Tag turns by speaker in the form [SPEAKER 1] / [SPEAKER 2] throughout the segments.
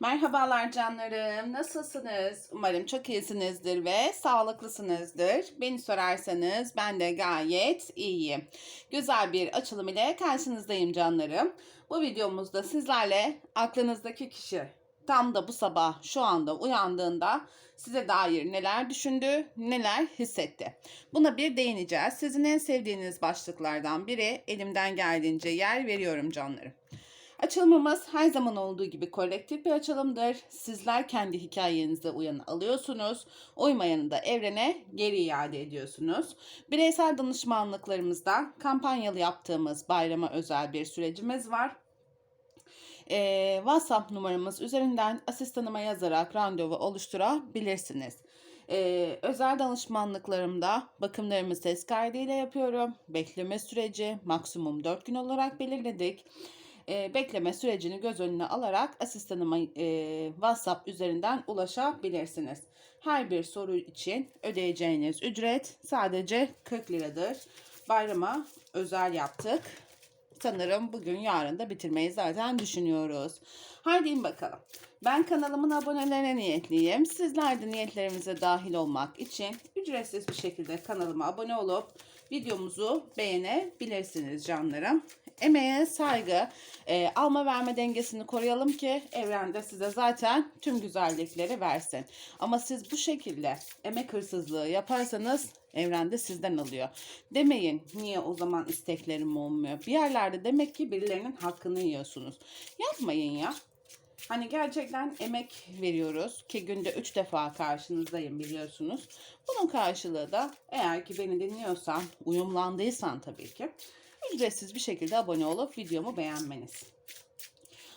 [SPEAKER 1] Merhabalar canlarım. Nasılsınız? Umarım çok iyisinizdir ve sağlıklısınızdır. Beni sorarsanız ben de gayet iyiyim. Güzel bir açılım ile karşınızdayım canlarım. Bu videomuzda sizlerle aklınızdaki kişi tam da bu sabah şu anda uyandığında size dair neler düşündü, neler hissetti. Buna bir değineceğiz. Sizin en sevdiğiniz başlıklardan biri elimden geldiğince yer veriyorum canlarım. Açılımımız her zaman olduğu gibi kolektif bir açılımdır. Sizler kendi hikayenizde uyanı alıyorsunuz. Uymayanı da evrene geri iade ediyorsunuz. Bireysel danışmanlıklarımızda kampanyalı yaptığımız bayrama özel bir sürecimiz var. Ee, WhatsApp numaramız üzerinden asistanıma yazarak randevu oluşturabilirsiniz. Ee, özel danışmanlıklarımda bakımlarımı ses kaydıyla yapıyorum. Bekleme süreci maksimum 4 gün olarak belirledik e, bekleme sürecini göz önüne alarak asistanıma e, WhatsApp üzerinden ulaşabilirsiniz. Her bir soru için ödeyeceğiniz ücret sadece 40 liradır. Bayrama özel yaptık. Sanırım bugün yarın da bitirmeyi zaten düşünüyoruz. Haydi bakalım. Ben kanalımın abonelerine niyetliyim. Sizler de niyetlerimize dahil olmak için ücretsiz bir şekilde kanalıma abone olup videomuzu beğenebilirsiniz canlarım. Emeğe saygı, e, alma verme dengesini koruyalım ki evrende size zaten tüm güzellikleri versin. Ama siz bu şekilde emek hırsızlığı yaparsanız evrende sizden alıyor. Demeyin niye o zaman isteklerim olmuyor. Bir yerlerde demek ki birilerinin hakkını yiyorsunuz. Yapmayın ya. Hani gerçekten emek veriyoruz ki günde 3 defa karşınızdayım biliyorsunuz. Bunun karşılığı da eğer ki beni dinliyorsan, uyumlandıysan tabii ki ücretsiz bir şekilde abone olup videomu beğenmeniz.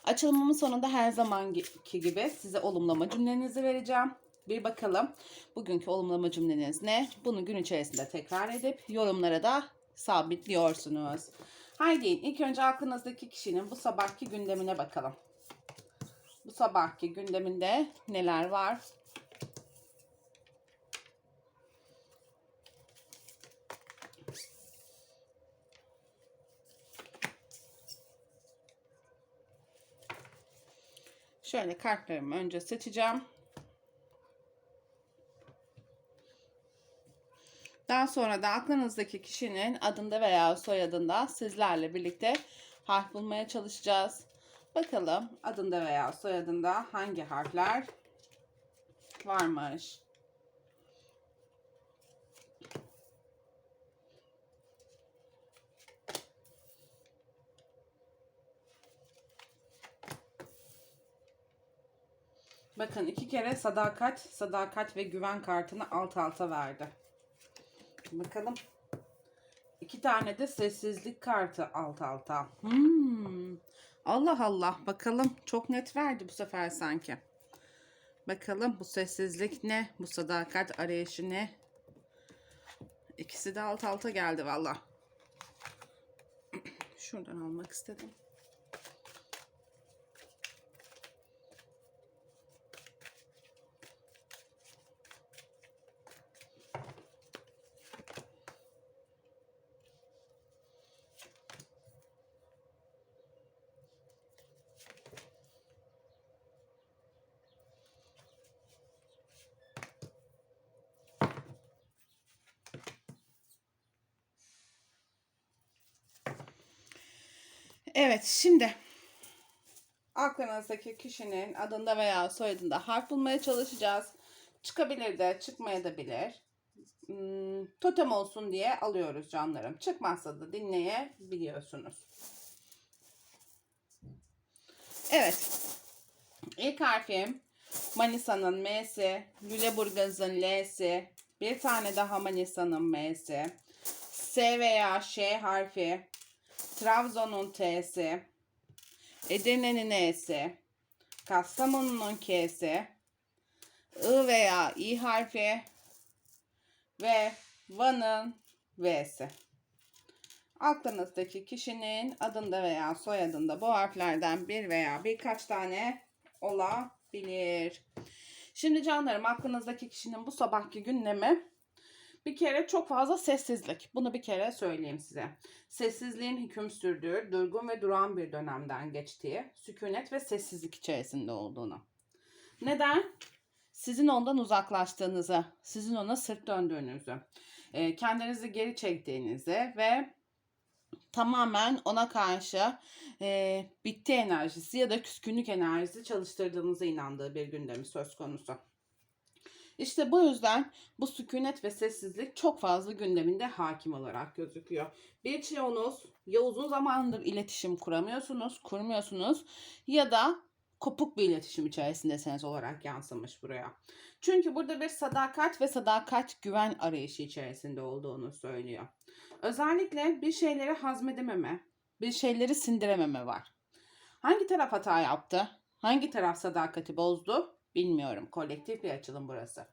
[SPEAKER 1] Açılımımın sonunda her zamanki gibi size olumlama cümlenizi vereceğim. Bir bakalım bugünkü olumlama cümleniz ne? Bunu gün içerisinde tekrar edip yorumlara da sabitliyorsunuz. Haydi ilk önce aklınızdaki kişinin bu sabahki gündemine bakalım. Bu sabahki gündeminde neler var? Şöyle kartlarımı önce seçeceğim. Daha sonra da aklınızdaki kişinin adında veya soyadında sizlerle birlikte harf bulmaya çalışacağız. Bakalım adında veya soyadında hangi harfler varmış. Bakın iki kere sadakat, sadakat ve güven kartını alt alta verdi. Bakalım. İki tane de sessizlik kartı alt alta. Hmm. Allah Allah. Bakalım. Çok net verdi bu sefer sanki. Bakalım bu sessizlik ne? Bu sadakat arayışı ne? İkisi de alt alta geldi valla. Şuradan almak istedim. Evet şimdi aklınızdaki kişinin adında veya soyadında harf bulmaya çalışacağız. Çıkabilir de çıkmaya da bilir. Hmm, totem olsun diye alıyoruz canlarım. Çıkmazsa da dinleyebiliyorsunuz. Evet. İlk harfim Manisa'nın M'si, Lüleburgaz'ın L'si, bir tane daha Manisa'nın M'si, S veya Ş harfi, Trabzon'un T'si, Edirne'nin E'si, Kastamonu'nun K'si, I veya İ harfi ve Van'ın V'si. Aklınızdaki kişinin adında veya soyadında bu harflerden bir veya birkaç tane olabilir. Şimdi canlarım aklınızdaki kişinin bu sabahki gündemi bir kere çok fazla sessizlik. Bunu bir kere söyleyeyim size. Sessizliğin hüküm sürdüğü, durgun ve duran bir dönemden geçtiği, sükunet ve sessizlik içerisinde olduğunu. Neden? Sizin ondan uzaklaştığınızı, sizin ona sırt döndüğünüzü, e, kendinizi geri çektiğinizi ve tamamen ona karşı e, bitti enerjisi ya da küskünlük enerjisi çalıştırdığınıza inandığı bir gündemi söz konusu. İşte bu yüzden bu sükunet ve sessizlik çok fazla gündeminde hakim olarak gözüküyor. Birçoğunuz ya uzun zamandır iletişim kuramıyorsunuz, kurmuyorsunuz ya da kopuk bir iletişim içerisindesiniz olarak yansımış buraya. Çünkü burada bir sadakat ve sadakat güven arayışı içerisinde olduğunu söylüyor. Özellikle bir şeyleri hazmedememe, bir şeyleri sindirememe var. Hangi taraf hata yaptı? Hangi taraf sadakati bozdu? Bilmiyorum. Kolektif bir açılım burası.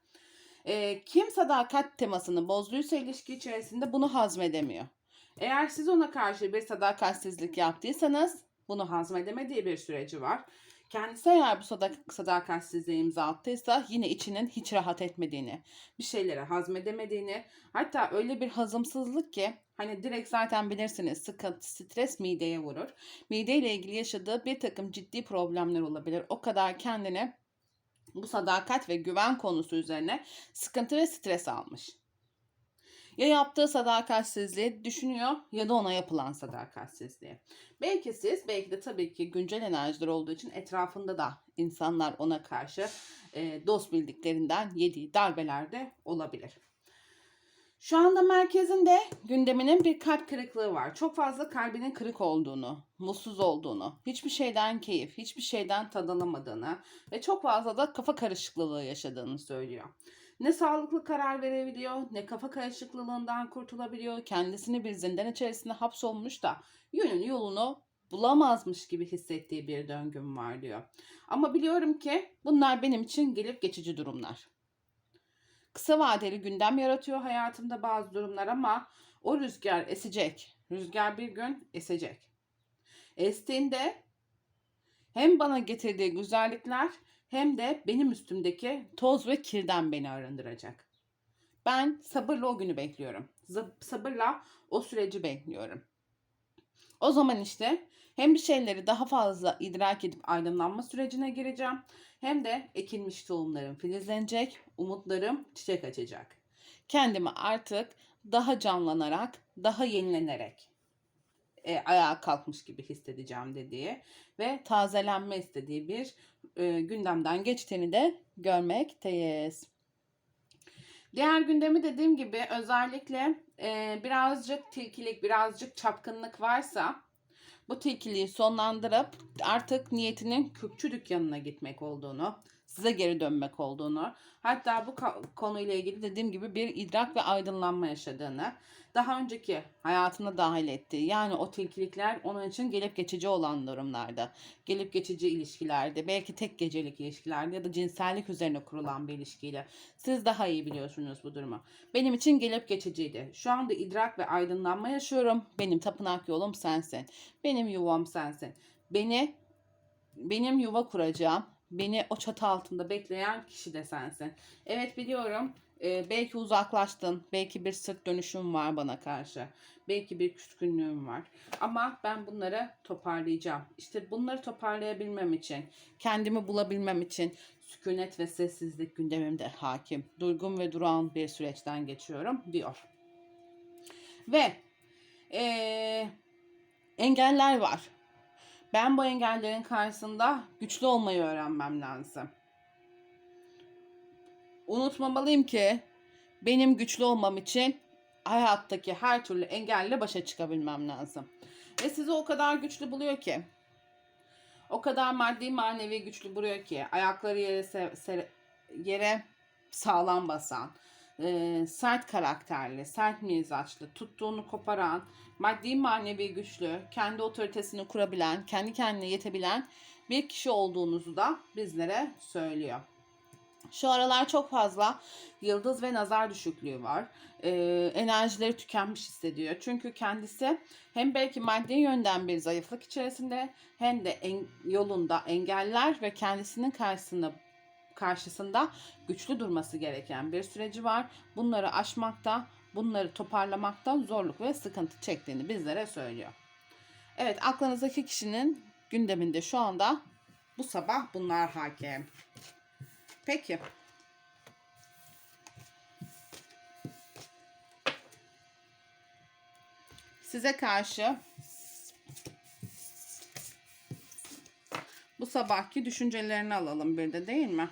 [SPEAKER 1] Ee, kim sadakat temasını bozduysa ilişki içerisinde bunu hazmedemiyor. Eğer siz ona karşı bir sadakatsizlik yaptıysanız bunu hazmedemediği bir süreci var. Kendisi eğer bu sadak- sadakatsizliğe imza attıysa yine içinin hiç rahat etmediğini, bir şeyleri hazmedemediğini, hatta öyle bir hazımsızlık ki hani direkt zaten bilirsiniz sıkıntı, stres mideye vurur. Mideyle ilgili yaşadığı bir takım ciddi problemler olabilir. O kadar kendini bu sadakat ve güven konusu üzerine sıkıntı ve stres almış. Ya yaptığı sadakatsizliği düşünüyor ya da ona yapılan sadakatsizliği. Belki siz, belki de tabii ki güncel enerjiler olduğu için etrafında da insanlar ona karşı e, dost bildiklerinden yediği darbeler de olabilir. Şu anda merkezinde gündeminin bir kalp kırıklığı var. Çok fazla kalbinin kırık olduğunu, mutsuz olduğunu, hiçbir şeyden keyif, hiçbir şeyden tad alamadığını ve çok fazla da kafa karışıklığı yaşadığını söylüyor. Ne sağlıklı karar verebiliyor, ne kafa karışıklığından kurtulabiliyor. Kendisini bir zindan içerisinde hapsolmuş da yönünü yolunu bulamazmış gibi hissettiği bir döngüm var diyor. Ama biliyorum ki bunlar benim için gelip geçici durumlar. Kısa vadeli gündem yaratıyor hayatımda bazı durumlar ama o rüzgar esecek. Rüzgar bir gün esecek. Estiğinde hem bana getirdiği güzellikler hem de benim üstümdeki toz ve kirden beni arındıracak. Ben sabırla o günü bekliyorum. Sabırla o süreci bekliyorum. O zaman işte hem bir şeyleri daha fazla idrak edip aydınlanma sürecine gireceğim. Hem de ekilmiş tohumlarım filizlenecek, umutlarım çiçek açacak. Kendimi artık daha canlanarak, daha yenilenerek e, ayağa kalkmış gibi hissedeceğim dediği ve tazelenme istediği bir e, gündemden geçtiğini de görmekteyiz. Diğer gündemi dediğim gibi özellikle e, birazcık tilkilik, birazcık çapkınlık varsa bu tilkiliği sonlandırıp artık niyetinin kürkçü dükkanına gitmek olduğunu, size geri dönmek olduğunu, hatta bu konuyla ilgili dediğim gibi bir idrak ve aydınlanma yaşadığını, daha önceki hayatına dahil ettiği, yani o tilkilikler onun için gelip geçici olan durumlarda, gelip geçici ilişkilerde, belki tek gecelik ilişkilerde ya da cinsellik üzerine kurulan bir ilişkiyle. Siz daha iyi biliyorsunuz bu durumu. Benim için gelip geçiciydi. Şu anda idrak ve aydınlanma yaşıyorum. Benim tapınak yolum sensin. Benim yuvam sensin. Beni benim yuva kuracağım. Beni o çatı altında bekleyen kişi de sensin. Evet biliyorum. e, belki uzaklaştın. Belki bir sırt dönüşüm var bana karşı. Belki bir küskünlüğüm var. Ama ben bunları toparlayacağım. İşte bunları toparlayabilmem için, kendimi bulabilmem için sükunet ve sessizlik gündemimde hakim. Durgun ve durağan bir süreçten geçiyorum diyor. Ve eee, engeller var. Ben bu engellerin karşısında güçlü olmayı öğrenmem lazım. Unutmamalıyım ki benim güçlü olmam için hayattaki her türlü engelle başa çıkabilmem lazım. Ve sizi o kadar güçlü buluyor ki, o kadar maddi manevi güçlü buluyor ki, ayakları yere yere sağlam basan, e, sert karakterli, sert mizaçlı, tuttuğunu koparan, maddi manevi güçlü, kendi otoritesini kurabilen, kendi kendine yetebilen bir kişi olduğunuzu da bizlere söylüyor. Şu aralar çok fazla yıldız ve nazar düşüklüğü var. Ee, enerjileri tükenmiş hissediyor. Çünkü kendisi hem belki maddi yönden bir zayıflık içerisinde hem de en, yolunda engeller ve kendisinin karşısında karşısında güçlü durması gereken bir süreci var. Bunları aşmakta, bunları toparlamakta zorluk ve sıkıntı çektiğini bizlere söylüyor. Evet, aklınızdaki kişinin gündeminde şu anda bu sabah bunlar hakim. Peki. Size karşı bu sabahki düşüncelerini alalım bir de değil mi?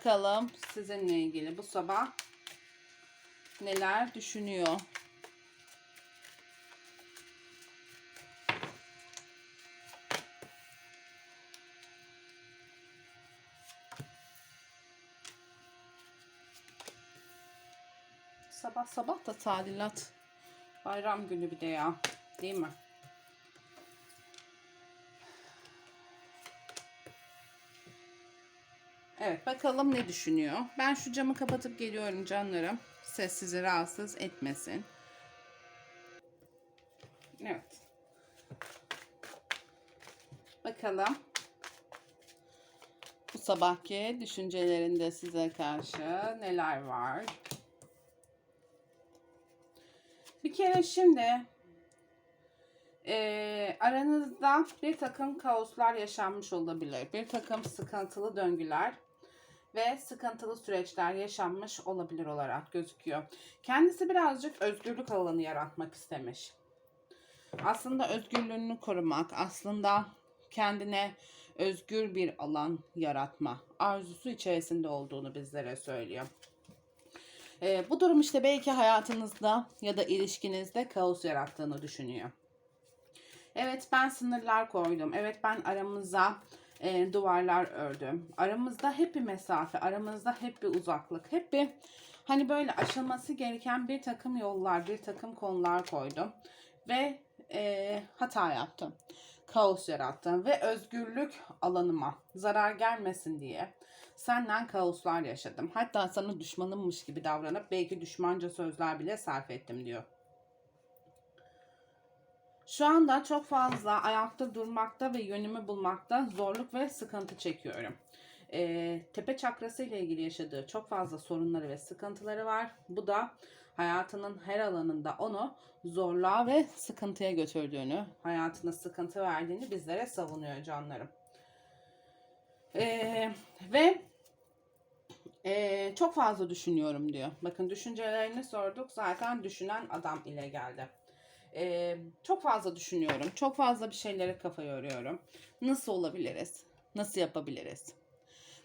[SPEAKER 1] Bakalım sizinle ilgili bu sabah neler düşünüyor? Sabah sabah da tadilat. Bayram günü bir de ya. Değil mi? Evet bakalım ne düşünüyor. Ben şu camı kapatıp geliyorum canlarım. Ses sizi rahatsız etmesin. Evet. Bakalım. Bu sabahki düşüncelerinde size karşı neler var? Bir kere şimdi e, aranızda bir takım kaoslar yaşanmış olabilir. Bir takım sıkıntılı döngüler ve sıkıntılı süreçler yaşanmış olabilir olarak gözüküyor. Kendisi birazcık özgürlük alanı yaratmak istemiş. Aslında özgürlüğünü korumak, aslında kendine özgür bir alan yaratma arzusu içerisinde olduğunu bizlere söylüyor. Ee, bu durum işte belki hayatınızda ya da ilişkinizde kaos yarattığını düşünüyor. Evet ben sınırlar koydum. Evet ben aramıza e, duvarlar ördüm. Aramızda hep bir mesafe, aramızda hep bir uzaklık, hep bir hani böyle aşılması gereken bir takım yollar, bir takım konular koydum. Ve e, hata yaptım. Kaos yarattım ve özgürlük alanıma zarar gelmesin diye senden kaoslar yaşadım. Hatta sana düşmanımmış gibi davranıp belki düşmanca sözler bile sarf ettim diyor. Şu anda çok fazla ayakta durmakta ve yönümü bulmakta zorluk ve sıkıntı çekiyorum. Ee, tepe çakrası ile ilgili yaşadığı çok fazla sorunları ve sıkıntıları var. Bu da hayatının her alanında onu zorluğa ve sıkıntıya götürdüğünü, hayatına sıkıntı verdiğini bizlere savunuyor canlarım. Ee, ve e, çok fazla düşünüyorum diyor. Bakın düşüncelerini sorduk zaten düşünen adam ile geldi. Ee, çok fazla düşünüyorum. Çok fazla bir şeylere kafa yoruyorum. Nasıl olabiliriz? Nasıl yapabiliriz?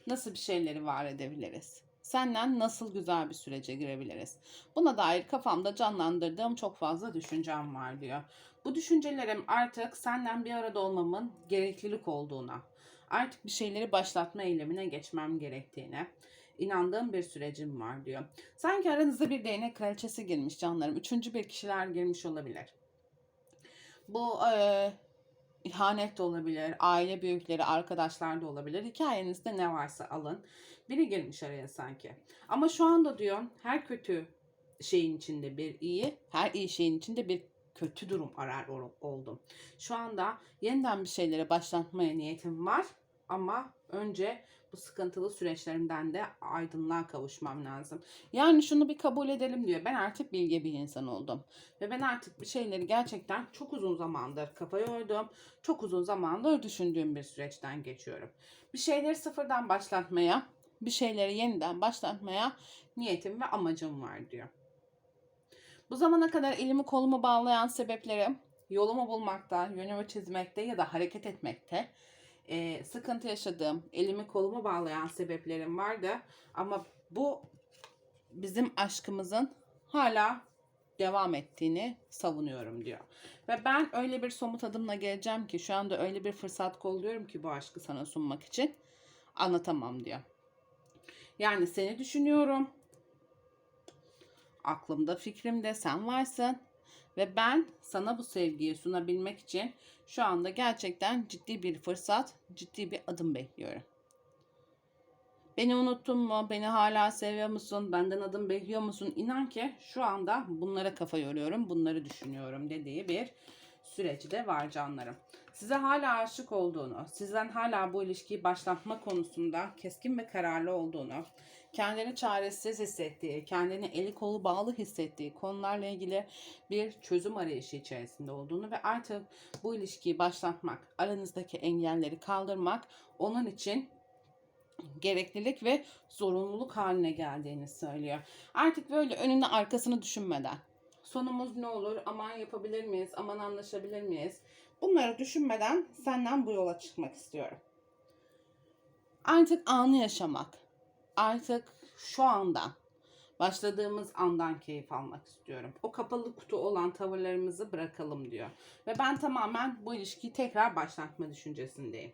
[SPEAKER 1] Nasıl bir şeyleri var edebiliriz? Senden nasıl güzel bir sürece girebiliriz? Buna dair kafamda canlandırdığım çok fazla düşüncem var diyor. Bu düşüncelerim artık senden bir arada olmamın gereklilik olduğuna, artık bir şeyleri başlatma eylemine geçmem gerektiğine, inandığım bir sürecim var diyor. Sanki aranızda bir değnek kraliçesi girmiş canlarım. Üçüncü bir kişiler girmiş olabilir. Bu e, ihanet de olabilir, aile büyükleri, arkadaşlar da olabilir. Hikayenizde ne varsa alın. Biri girmiş araya sanki. Ama şu anda diyor her kötü şeyin içinde bir iyi, her iyi şeyin içinde bir kötü durum arar oldum. Şu anda yeniden bir şeylere başlatmaya niyetim var ama önce bu sıkıntılı süreçlerimden de aydınlığa kavuşmam lazım. Yani şunu bir kabul edelim diyor. Ben artık bilge bir insan oldum. Ve ben artık bir şeyleri gerçekten çok uzun zamandır kafa yordum. Çok uzun zamandır düşündüğüm bir süreçten geçiyorum. Bir şeyleri sıfırdan başlatmaya, bir şeyleri yeniden başlatmaya niyetim ve amacım var diyor. Bu zamana kadar elimi kolumu bağlayan sebeplerim yolumu bulmakta, yönümü çizmekte ya da hareket etmekte e, sıkıntı yaşadığım, elimi kolumu bağlayan sebeplerim vardı. Ama bu bizim aşkımızın hala devam ettiğini savunuyorum diyor. Ve ben öyle bir somut adımla geleceğim ki şu anda öyle bir fırsat kolluyorum ki bu aşkı sana sunmak için anlatamam diyor. Yani seni düşünüyorum. Aklımda fikrimde sen varsın. Ve ben sana bu sevgiyi sunabilmek için şu anda gerçekten ciddi bir fırsat, ciddi bir adım bekliyorum. Beni unuttun mu? Beni hala seviyor musun? Benden adım bekliyor musun? İnan ki şu anda bunlara kafa yoruyorum, bunları düşünüyorum dediği bir süreci de var canlarım. Size hala aşık olduğunu, sizden hala bu ilişkiyi başlatma konusunda keskin ve kararlı olduğunu, kendini çaresiz hissettiği, kendini eli kolu bağlı hissettiği konularla ilgili bir çözüm arayışı içerisinde olduğunu ve artık bu ilişkiyi başlatmak, aranızdaki engelleri kaldırmak onun için gereklilik ve zorunluluk haline geldiğini söylüyor. Artık böyle önünü arkasını düşünmeden sonumuz ne olur, aman yapabilir miyiz, aman anlaşabilir miyiz? Bunları düşünmeden senden bu yola çıkmak istiyorum. Artık anı yaşamak, artık şu anda başladığımız andan keyif almak istiyorum. O kapalı kutu olan tavırlarımızı bırakalım diyor. Ve ben tamamen bu ilişkiyi tekrar başlatma düşüncesindeyim.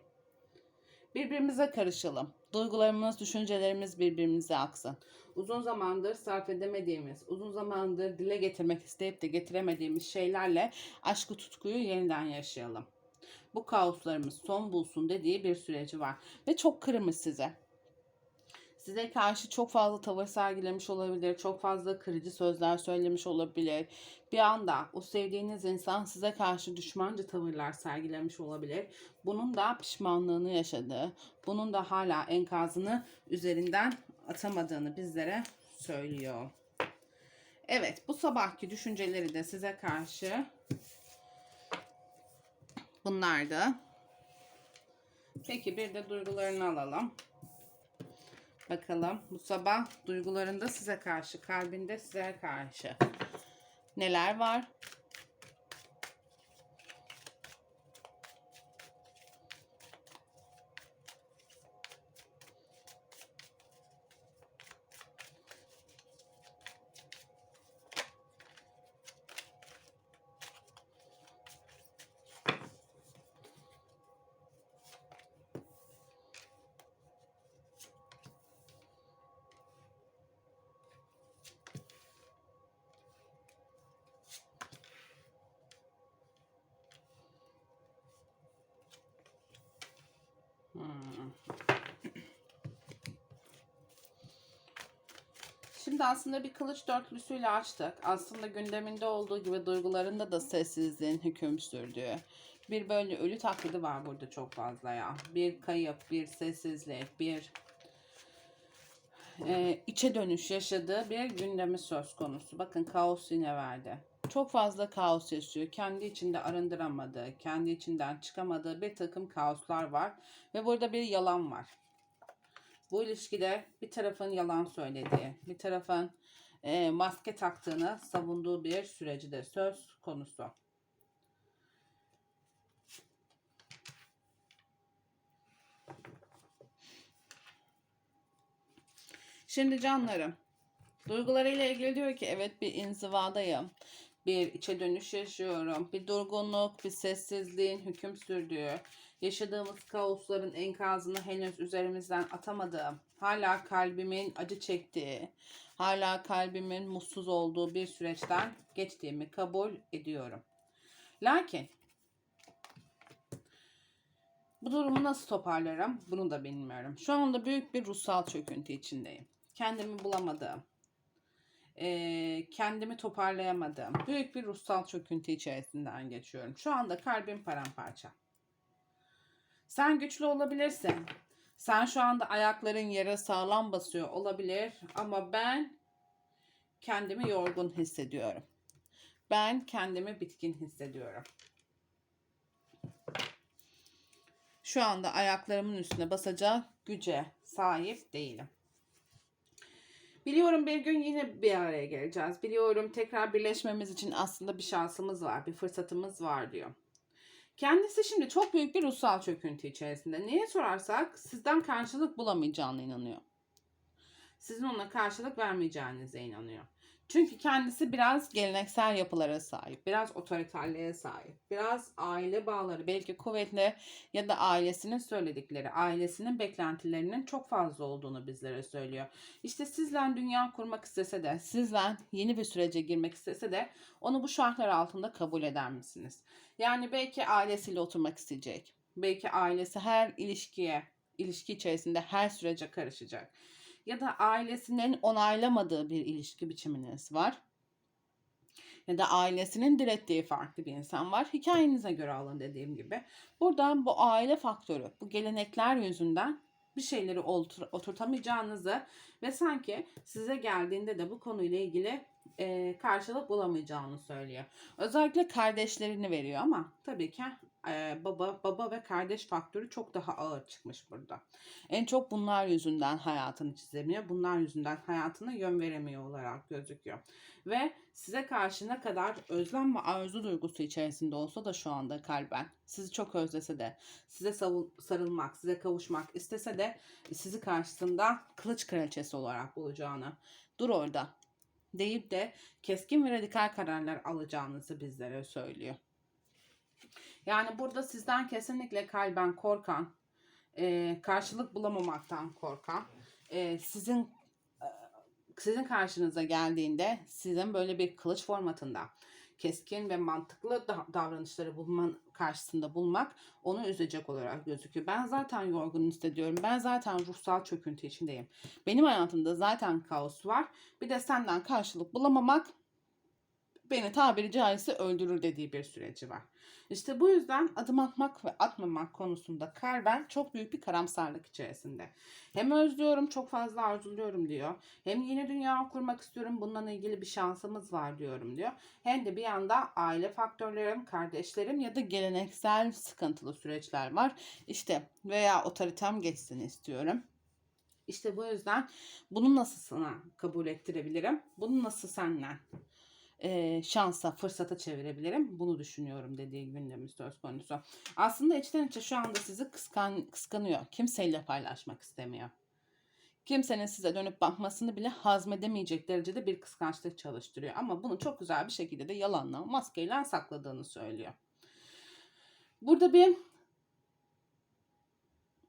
[SPEAKER 1] Birbirimize karışalım. Duygularımız, düşüncelerimiz birbirimize aksın. Uzun zamandır sarf edemediğimiz, uzun zamandır dile getirmek isteyip de getiremediğimiz şeylerle aşkı tutkuyu yeniden yaşayalım. Bu kaoslarımız son bulsun dediği bir süreci var. Ve çok kırmış size. Size karşı çok fazla tavır sergilemiş olabilir, çok fazla kırıcı sözler söylemiş olabilir. Bir anda o sevdiğiniz insan size karşı düşmanca tavırlar sergilemiş olabilir. Bunun da pişmanlığını yaşadığı, bunun da hala enkazını üzerinden atamadığını bizlere söylüyor. Evet, bu sabahki düşünceleri de size karşı bunlardı. Peki bir de duygularını alalım. Bakalım bu sabah duygularında size karşı, kalbinde size karşı neler var? Şimdi aslında bir kılıç dörtlüsüyle açtık. Aslında gündeminde olduğu gibi duygularında da sessizliğin hüküm sürdüğü. Bir böyle ölü taklidi var burada çok fazla ya. Bir kayıp, bir sessizlik, bir e, içe dönüş yaşadığı bir gündemi söz konusu. Bakın kaos yine verdi. Çok fazla kaos yaşıyor. Kendi içinde arındıramadığı, kendi içinden çıkamadığı bir takım kaoslar var. Ve burada bir yalan var. Bu ilişkide bir tarafın yalan söylediği, bir tarafın e, maske taktığını savunduğu bir süreci de söz konusu. Şimdi canlarım, duygularıyla ilgili diyor ki evet bir inzivadayım. Bir içe dönüş yaşıyorum. Bir durgunluk, bir sessizliğin hüküm sürdüğü, yaşadığımız kaosların enkazını henüz üzerimizden atamadığım, hala kalbimin acı çektiği, hala kalbimin mutsuz olduğu bir süreçten geçtiğimi kabul ediyorum. Lakin bu durumu nasıl toparlarım? Bunu da bilmiyorum. Şu anda büyük bir ruhsal çöküntü içindeyim. Kendimi bulamadım e, kendimi toparlayamadım. Büyük bir ruhsal çöküntü içerisinden geçiyorum. Şu anda kalbim paramparça. Sen güçlü olabilirsin. Sen şu anda ayakların yere sağlam basıyor olabilir ama ben kendimi yorgun hissediyorum. Ben kendimi bitkin hissediyorum. Şu anda ayaklarımın üstüne basacak güce sahip değilim. Biliyorum bir gün yine bir araya geleceğiz. Biliyorum tekrar birleşmemiz için aslında bir şansımız var, bir fırsatımız var diyor. Kendisi şimdi çok büyük bir ruhsal çöküntü içerisinde. Niye sorarsak sizden karşılık bulamayacağına inanıyor. Sizin ona karşılık vermeyeceğinize inanıyor. Çünkü kendisi biraz geleneksel yapılara sahip, biraz otoriterliğe sahip, biraz aile bağları belki kuvvetli ya da ailesinin söyledikleri, ailesinin beklentilerinin çok fazla olduğunu bizlere söylüyor. İşte sizden dünya kurmak istese de, sizden yeni bir sürece girmek istese de onu bu şartlar altında kabul eder misiniz? Yani belki ailesiyle oturmak isteyecek. Belki ailesi her ilişkiye, ilişki içerisinde her sürece karışacak ya da ailesinin onaylamadığı bir ilişki biçiminiz var. ya da ailesinin direttiği farklı bir insan var. Hikayenize göre alın dediğim gibi. Buradan bu aile faktörü, bu gelenekler yüzünden bir şeyleri otur, oturtamayacağınızı ve sanki size geldiğinde de bu konuyla ilgili e, karşılık bulamayacağını söylüyor. Özellikle kardeşlerini veriyor ama tabii ki baba baba ve kardeş faktörü çok daha ağır çıkmış burada. En çok bunlar yüzünden hayatını çizemiyor. Bunlar yüzünden hayatına yön veremiyor olarak gözüküyor. Ve size karşı ne kadar özlem ve arzu duygusu içerisinde olsa da şu anda kalben sizi çok özlese de size sarılmak, size kavuşmak istese de sizi karşısında kılıç kraliçesi olarak bulacağını dur orada deyip de keskin ve radikal kararlar alacağınızı bizlere söylüyor. Yani burada sizden kesinlikle kalben korkan, e, karşılık bulamamaktan korkan, e, sizin e, sizin karşınıza geldiğinde sizin böyle bir kılıç formatında keskin ve mantıklı da- davranışları bulman karşısında bulmak onu üzecek olarak gözüküyor. Ben zaten yorgun hissediyorum. Ben zaten ruhsal çöküntü içindeyim. Benim hayatımda zaten kaos var. Bir de senden karşılık bulamamak beni tabiri caizse öldürür dediği bir süreci var. İşte bu yüzden adım atmak ve atmamak konusunda kalben çok büyük bir karamsarlık içerisinde. Hem özlüyorum, çok fazla arzuluyorum diyor. Hem yeni dünya kurmak istiyorum, bununla ilgili bir şansımız var diyorum diyor. Hem de bir yanda aile faktörlerim, kardeşlerim ya da geleneksel sıkıntılı süreçler var. İşte veya otoritem geçsin istiyorum. İşte bu yüzden bunu nasıl sana kabul ettirebilirim? Bunu nasıl senden e, şansa, fırsata çevirebilirim. Bunu düşünüyorum dediği gündemi söz konusu. Aslında içten içe şu anda sizi kıskan, kıskanıyor. Kimseyle paylaşmak istemiyor. Kimsenin size dönüp bakmasını bile hazmedemeyecek derecede bir kıskançlık çalıştırıyor. Ama bunu çok güzel bir şekilde de yalanla, maskeyle sakladığını söylüyor. Burada bir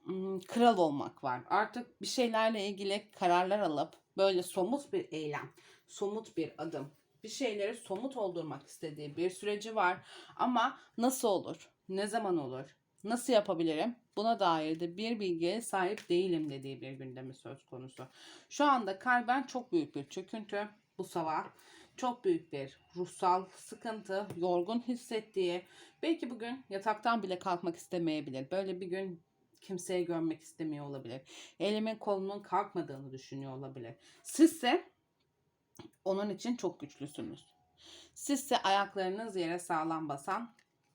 [SPEAKER 1] hmm, kral olmak var. Artık bir şeylerle ilgili kararlar alıp böyle somut bir eylem, somut bir adım, bir şeyleri somut oldurmak istediği bir süreci var. Ama nasıl olur? Ne zaman olur? Nasıl yapabilirim? Buna dair de bir bilgiye sahip değilim dediği bir gündemi söz konusu. Şu anda kalben çok büyük bir çöküntü bu sabah. Çok büyük bir ruhsal sıkıntı, yorgun hissettiği, belki bugün yataktan bile kalkmak istemeyebilir. Böyle bir gün kimseyi görmek istemiyor olabilir. Elimin kolunun kalkmadığını düşünüyor olabilir. Sizse onun için çok güçlüsünüz. Sizse ayaklarınız yere sağlam basan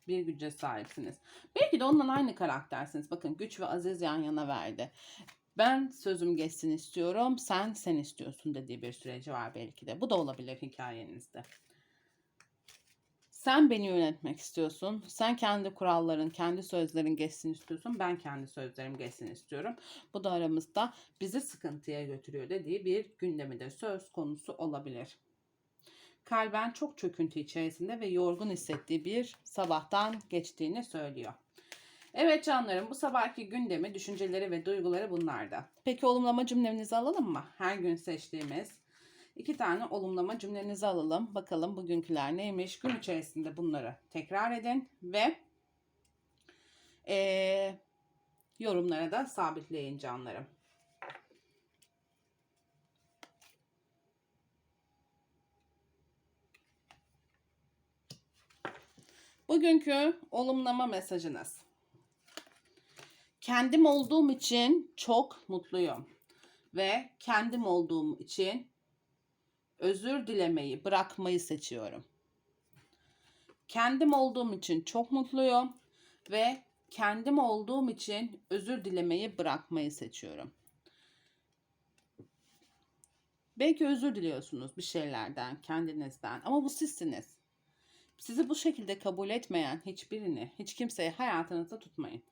[SPEAKER 1] bir güce sahipsiniz. Belki de onunla aynı karaktersiniz. Bakın güç ve aziz yan yana verdi. Ben sözüm geçsin istiyorum, sen sen istiyorsun dediği bir süreci var belki de. Bu da olabilir hikayenizde. Sen beni yönetmek istiyorsun. Sen kendi kuralların, kendi sözlerin geçsin istiyorsun. Ben kendi sözlerim geçsin istiyorum. Bu da aramızda bizi sıkıntıya götürüyor dediği bir gündemi de söz konusu olabilir. Kalben çok çöküntü içerisinde ve yorgun hissettiği bir sabahtan geçtiğini söylüyor. Evet canlarım bu sabahki gündemi, düşünceleri ve duyguları bunlarda. Peki olumlama cümlenizi alalım mı? Her gün seçtiğimiz iki tane olumlama cümlenizi alalım. Bakalım bugünküler neymiş? Gün içerisinde bunları tekrar edin ve eee, yorumlara da sabitleyin canlarım. Bugünkü olumlama mesajınız. Kendim olduğum için çok mutluyum ve kendim olduğum için özür dilemeyi bırakmayı seçiyorum. Kendim olduğum için çok mutluyum ve kendim olduğum için özür dilemeyi bırakmayı seçiyorum. Belki özür diliyorsunuz bir şeylerden, kendinizden ama bu sizsiniz. Sizi bu şekilde kabul etmeyen hiçbirini, hiç kimseyi hayatınızda tutmayın.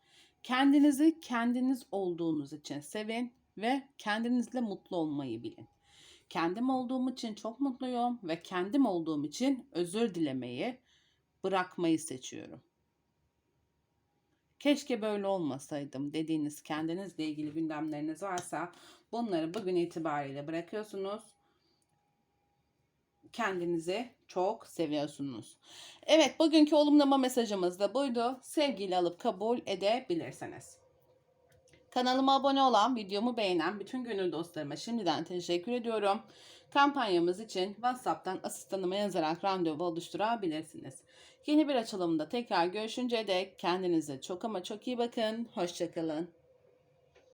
[SPEAKER 1] Kendinizi kendiniz olduğunuz için sevin ve kendinizle mutlu olmayı bilin. Kendim olduğum için çok mutluyum ve kendim olduğum için özür dilemeyi bırakmayı seçiyorum. Keşke böyle olmasaydım dediğiniz kendinizle ilgili gündemleriniz varsa bunları bugün itibariyle bırakıyorsunuz. Kendinizi çok seviyorsunuz. Evet bugünkü olumlama mesajımız da buydu. Sevgiyle alıp kabul edebilirsiniz. Kanalıma abone olan, videomu beğenen bütün gönül dostlarıma şimdiden teşekkür ediyorum. Kampanyamız için WhatsApp'tan asistanıma yazarak randevu oluşturabilirsiniz. Yeni bir açılımda tekrar görüşünceye dek kendinize çok ama çok iyi bakın. Hoşçakalın.